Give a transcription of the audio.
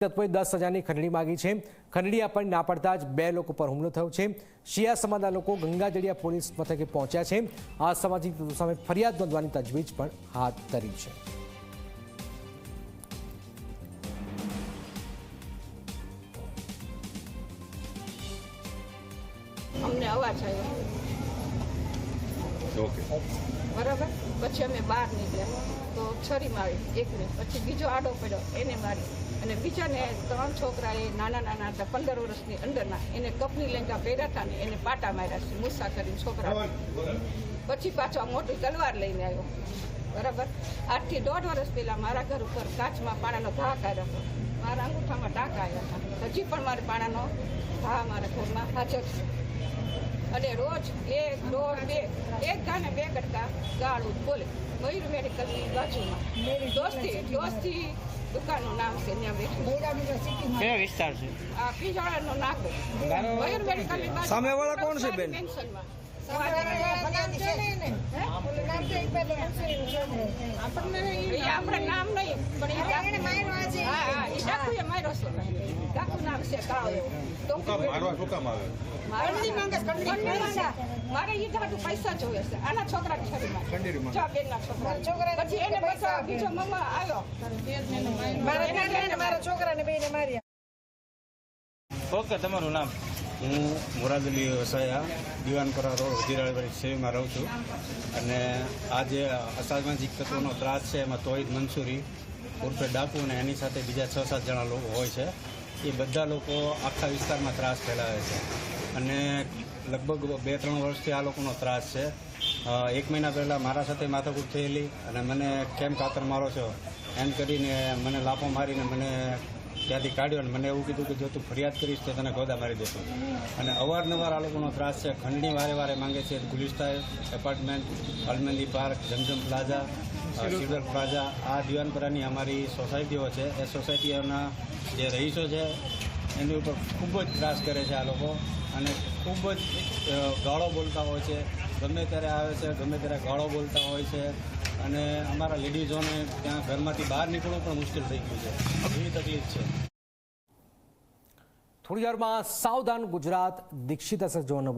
તત્વોએ દસ હજારની ખંડણી માગી છે. ખંડણી આપવાની ના પડતા જ બે લોકો પર હુમલો થયો છે. શિયા સમાજના લોકો ગંગાજળિયા પોલીસ મથકે પહોંચ્યા છે. આ સામાજિક તત્વો સામે ફરિયાદ નોંધવાની તજવીજ પણ હાથ ધરી છે. અમને અવાજ આવ્યો. બરાબર? પછી અમે બહાર નીકળ્યા. તો છરી મારી એકને પછી બીજો આડો પડ્યો એને મારી. અને બીજાને ત્રણ છોકરાએ નાના નાના હતા પંદર વર્ષની અંદરના. એને કપની લેંગા પહેર્યા હતા ને એને પાટા માર્યા છે મુસા કરીને છોકરા પછી પાછો મોટી તલવાર લઈને આવ્યો. બરાબર? આજથી દોઢ વર્ષ પહેલાં મારા ઘર ઉપર કાચમાં પાણાનો ઘા કાઢ્યો હતો. મારા અંગૂઠામાં ટાંકા આવ્યા હતા. હજી પણ મારે પાણાનો ઘા મારા ઘરમાં હાજર છે. અને રોજ એક દોઢ બે એક ગાને બે ગટકા ગાળું. બોલે મયુર મેડિકલની બાજુમાં. દોસ્તી દોસ્તી દુકાનનું નામ છે ત્યાં બેઠું. કયો વિસ્તાર છે? આ પીજાળાનો નાકો. મયુર મેડિકલની બાજુ સામેવાળા કોણ છે બેન? મેન્શનમાં. આપણે નામ નહીં પણ એ હા હા એ ડાકુએ માર્યો છે. મારે પૈસા છે. આના છોકરા છોકરા પછી એને બીજો મમ્મા આવ્યો મારા છોકરાને બેને માર્યા ઓકે તમારું નામ? હું મોરાદલી વસાયા દિવાનપરા રોડ વજીરાળી શેરીમાં રહું છું. અને આ જે અસામાજિક તત્વોનો ત્રાસ છે એમાં તોહિદ મંસૂરી ઉર્ફે ડાકુ અને એની સાથે બીજા છ સાત જણા લોકો હોય છે. એ બધા લોકો આખા વિસ્તારમાં ત્રાસ ફેલાવે છે. અને લગભગ બે ત્રણ વર્ષથી આ લોકોનો ત્રાસ છે. એક મહિના પહેલાં મારા સાથે માથાકૂટ થયેલી અને મને કેમ કાતર મારો છો એમ કરીને મને લાફો મારીને મને ત્યાંથી કાઢ્યો અને મને એવું કીધું કે જો તું ફરિયાદ કરીશ તો તને ગોદા મારી દેશું. અને અવારનવાર આ લોકોનો ત્રાસ છે. ખંડણી વારે વારે માંગે છે Gulistan apartment, Almandi park, Zamzam plaza silver plaza. આ દિવાનપરાની અમારી સોસાયટીઓ છે. એ સોસાયટીઓના જે રહીશો છે, એની ઉપર ખૂબ જ ત્રાસ કરે છે આ લોકો. અને ખૂબ જ ગાળો બોલતા હોય છે. ગમે ત્યારે આવે છે, ગમે ત્યારે ગાળો બોલતા હોય છે. અને અમારા લેડીઝોને ત્યાં ઘરમાંથી બહાર નીકળવું પણ મુશ્કેલ થઈ ગયું છે. એવી તકલીફ છે. થોડી વારમાં સાવધાન ગુજરાત, દીક્ષિત અસર જોવાનું